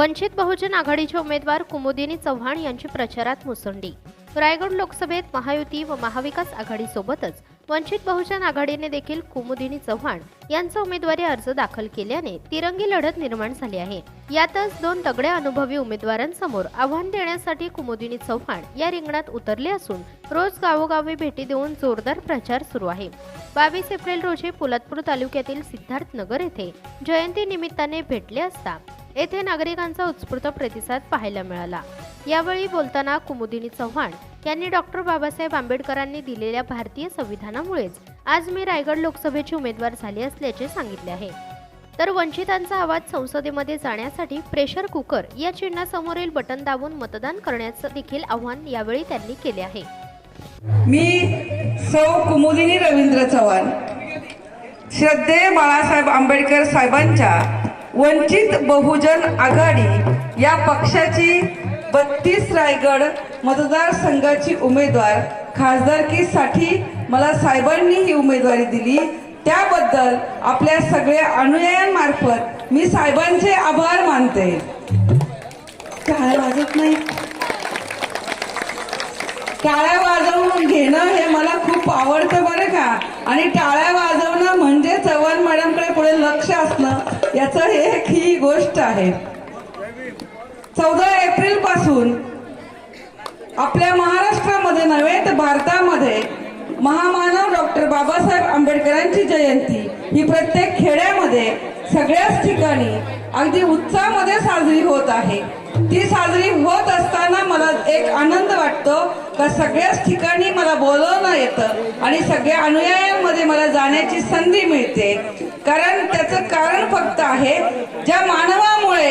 वंचित बहुजन आघाडीचे उमेदवार कुमुदिनी चव्हाण यांची प्रचारात मुसंडी. रायगड लोकसभेत महायुती व महाविकास आघाडीसोबतच वंचित बहुजन आघाडीने देखील कुमुदिनी चव्हाण यांचा उमेदवारी अर्ज दाखल केल्याने तिरंगी लढत निर्माण झाली आहे. यातच दोन तगड्या अनुभवी उमेदवारांसमोर आव्हान देण्यासाठी कुमुदिनी चव्हाण या रिंगणात उतरले असून रोज गावोगावी भेटी देऊन जोरदार प्रचार सुरू आहे. बावीस एप्रिल रोजी पोलादपूर तालुक्यातील सिद्धार्थ नगर येथे जयंती निमित्ताने भेटले असता येथे नागरिकांचा उत्स्फूर्त प्रतिसाद पाहायला मिळाला. यावेळी बोलताना कुमुदिनी चव्हाण यांनी डॉक्टर बाबासाहेब आंबेडकरांनी दिलेल्या भारतीय संविधानामुळेच आज मी रायगड लोकसभेची उमेदवार झाली असल्याचे सांगितले आहे. तर वंचितांचा आवाज संसदेमध्ये जाण्यासाठी प्रेशर कुकर या चिन्हासमोरील बटन दाबून मतदान करण्याचं देखील आव्हान यावेळी त्यांनी केले आहे. मी सौ कुमुदिनी रवींद्र चव्हाण श्रद्धेय बाळासाहेब आंबेडकर साहेबांच्या वंचित बहुजन आघाडी या पक्षाची बत्तीस रायगड मतदारसंघाची उमेदवार खासदारकीसाठी मला साहेबांनी ही उमेदवारी दिली. त्याबद्दल आपल्या सगळ्या अनुयायांमार्फत मी साहेबांचे आभार मानते. काय वाजत नाही? टाळ्या वाजवून घेणं हे मला खूप आवडतं बरं का? आणि टाळ्या वाजवणं म्हणजे चव्हाण मॅडमकडे पुढे लक्ष असणं याचं हे एक ही गोष्ट आहे. चौदा एप्रिलपासून आपल्या महाराष्ट्रामध्ये नव्हे तर भारतामध्ये महामानव डॉक्टर बाबासाहेब आंबेडकरांची जयंती ही प्रत्येक खेड्यामध्ये सगळ्याच ठिकाणी अगदी उत्साहामध्ये साजरी होत आहे. ती साजरी होत असताना मला एक आनंद लागतं. का सगळ्याच ठिकाणी मला बोलवणं येतं आणि सगळ्या अनुयायांमध्ये मला जाण्याची संधी मिळते. कारण त्याचं कारण फक्त आहे ज्या मानवामुळे